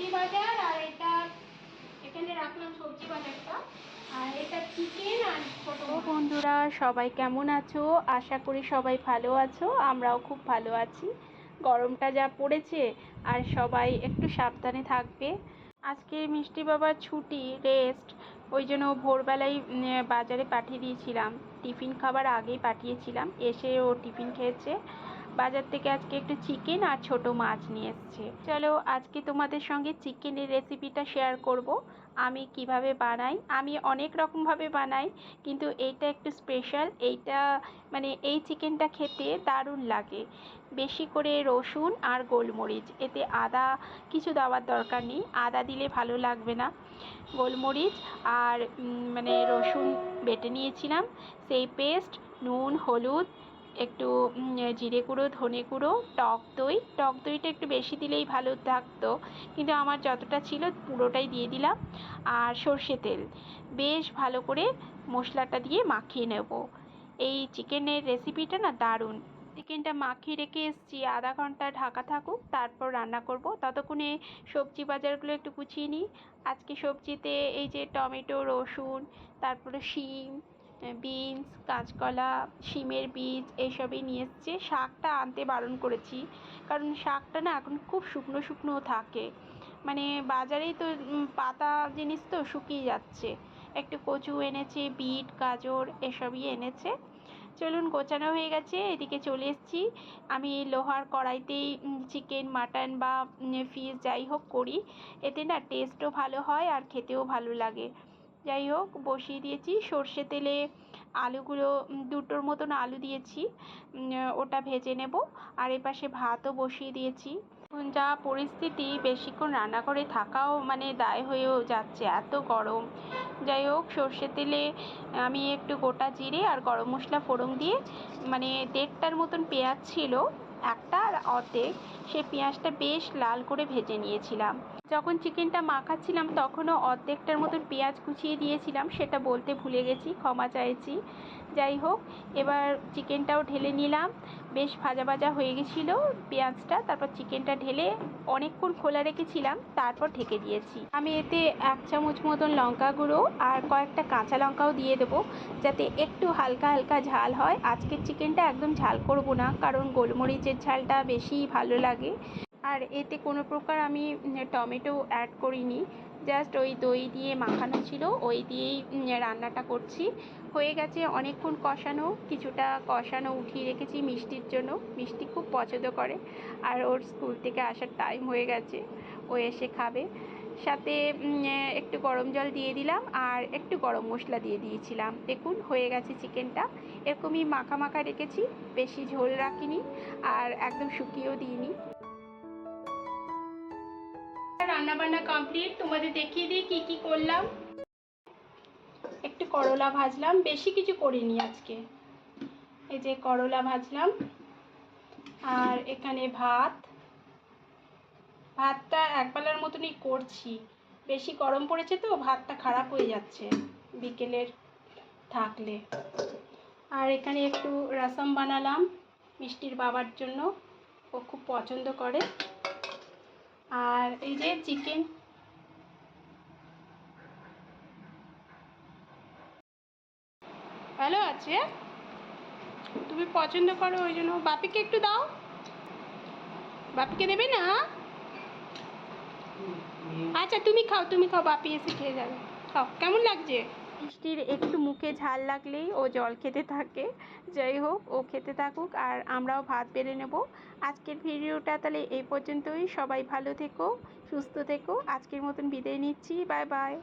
সবজি বাজার, আর এটা এখানে রাখলাম সবজি বাজারটা। বন্ধুরা, সবাই কেমন আছো? আশা করি সবাই ভালো আছো, আমরাও খুব ভালো আছি। গরমটা যা পড়েছে, আর সবাই একটু সাবধানে থাকবে। আজকে মিষ্টি বাবার ছুটি রেস্ট ওই জন্য ভোরবেলায় বাজারে পাঠিয়ে দিয়েছিলাম। টিফিন খাবার আগেই পাঠিয়েছিলাম। এসে ও টিফিন খেয়েছে। বাজার থেকে আজকে একটু চিকেন আর ছোট মাছ নিয়ে এসছে। চলো, আজকে তোমাদের সঙ্গে চিকেনের রেসিপিটা শেয়ার করব। আমি কীভাবে বানাই? আমি অনেক রকমভাবে বানাই, কিন্তু এইটা একটু স্পেশাল এইটা মানে এই চিকেনটা খেতে দারুণ লাগে। বেশি করে রসুন আর গোলমরিচ। এতে আদা কিছু দেওয়ার দরকার নেই। আদা দিলে ভালো লাগবে না। গোলমরিচ আর মানে রসুন বেটে নিয়েছিলাম। সেই পেস্ট নুন, হলুদ একটু জিরে গুঁড়ো, ধনে গুঁড়ো, টক দই। টক দইটা একটু বেশি দিলেই ভালো থাকতো। কিন্তু আমার যতটা ছিল পুরোটাই দিয়ে দিলাম। আর সর্ষে তেল। বেশ ভালো করে মশলাটা দিয়ে মাখিয়ে নেব। এই চিকেনের রেসিপিটা না দারুণ। চিকেনটা মাখিয়ে রেখে এসেছি আধা ঘণ্টা ঢাকা থাকুক, তারপর রান্না করব। ততক্ষণে সবজি বাজারগুলো একটু গুছিয়ে নিই। আজকে সবজিতে এই যে টমেটো, রসুন, তারপরে শিম বিনস, কাঁচকলা, শিমের বীজ এইসবই নিয়ে এসছে। শাকটা আনতে বারণ করেছি, কারণ শাকটা না এখন খুব শুকনো শুকনো থাকে। মানে বাজারেই তো পাতা জিনিস তো শুকিয়ে যাচ্ছে। একটু কচু এনেছে, বিট, গাজর এসবই এনেছে। চলুন, গোছানো হয়ে গেছে, এদিকে চলে এসেছি। আমি লোহার কড়াইতেই চিকেন মাটন বা ফিশ যাই হোক করি। এতে না টেস্টও ভালো হয় আর খেতেও ভালো লাগে। যাই হোক, বসিয়ে দিয়েছি। সর্ষে তেলে আলুগুলো দুটোর মতন আলু দিয়েছি। ওটা ভেজে নেব। আর এপাশে ভাতও বসিয়ে দিয়েছি। যা পরিস্থিতি, বেশিক্ষণ রান্না করে থাকাও মানে দায় হয়েও যাচ্ছে, এত গরম। যাই হোক, সর্ষে তেলে আমি একটু গোটা জিরে আর গরম মশলা ফোড়ন দিয়ে মানে দেড়টার মতন পেঁয়াজ ছিল, একটা আর অর্ধেক। সেই পেঁয়াজটা বেশ লাল করে ভেজে নিয়েছিলাম। যখন চিকেনটা মাখাচ্ছিলাম, তখনও অর্ধেকটার মতন পেঁয়াজ কুচিয়ে দিয়েছিলাম, সেটা বলতে ভুলে গেছি, ক্ষমা চাইছি। যাই হোক, এবার চিকেনটাও ঢেলে নিলাম। বেশ ভাজা ভাজা হয়ে গেছিল পেঁয়াজটা, তারপর চিকেনটা ঢেলে অনেকক্ষণ খোলা রেখেছিলাম, তারপর ঢেকে দিয়েছি। আমি এতে এক চামচ মতন লঙ্কা গুঁড়ো আর কয়েকটা কাঁচা লঙ্কাও দিয়ে দেবো, যাতে একটু হালকা হালকা ঝাল হয়। আজকের চিকেনটা একদম ঝাল করব না, কারণ গোলমরিচের ঝালটা বেশি ভালো লাগে। আর এতে কোনো প্রকার আমি টমেটো অ্যাড করিনি। জাস্ট ওই দই দিয়ে মাখানো ছিল, ওই দিয়েই রান্নাটা করছি। হয়ে গেছে অনেকক্ষণ কষানো, কিছুটা কষানো উঠিয়ে রেখেছি মিষ্টির জন্য। মিষ্টি খুব পছন্দ করে। আর ওর স্কুল থেকে আসার টাইম হয়ে গেছে, ও এসে খাবে। সাথে একটু গরম জল দিয়ে দিলাম আর একটু গরম মশলা দিয়ে দিয়েছিলাম। দেখুন, হয়ে গেছে চিকেনটা। এরকমই মাখা মাখা রেখেছি, বেশি ঝোল রাখিনি আর একদম শুকিয়েও দিইনি। রান্না বান্না কমপ্লিট, তোমাদের দেখিয়ে দিই কি কি করলাম? একটু করলা ভাজলাম, বেশি কিছু করিনি আজকে। এই যে করলা ভাজলাম আর এখানে ভাত ভাতটা একবেলার মতনই করছি। বেশি গরম পড়েছে তো, ভাতটা খারাপ হয়ে যাচ্ছে বিকেলের থাকলে। আর এখানে একটু রসম বানালাম মিষ্টির বাবার জন্য, ও খুব পছন্দ করে। আর এই যে চিকেন। ভালো আছে? তুমি পছন্দ করো, ওই জন্য বাপিকে একটু দাও। বাপিকে দেবে না? আচ্ছা তুমি খাও তুমি খাও, বাপি এসে খেয়ে যাবে। খাও, কেমন লাগছে? মিষ্টির একটু মুখে ঝাল লাগলেই ও জল খেতে থাকে। যাই হোক, ও খেতে থাকুক আর আমরাও ভাত বেড়ে নেব। আজকের ভিডিওটা তাহলে এই পর্যন্তই। সবাই ভালো থেকো, সুস্থ থেকো। আজকের মতন বিদায় নিচ্ছি। Bye bye.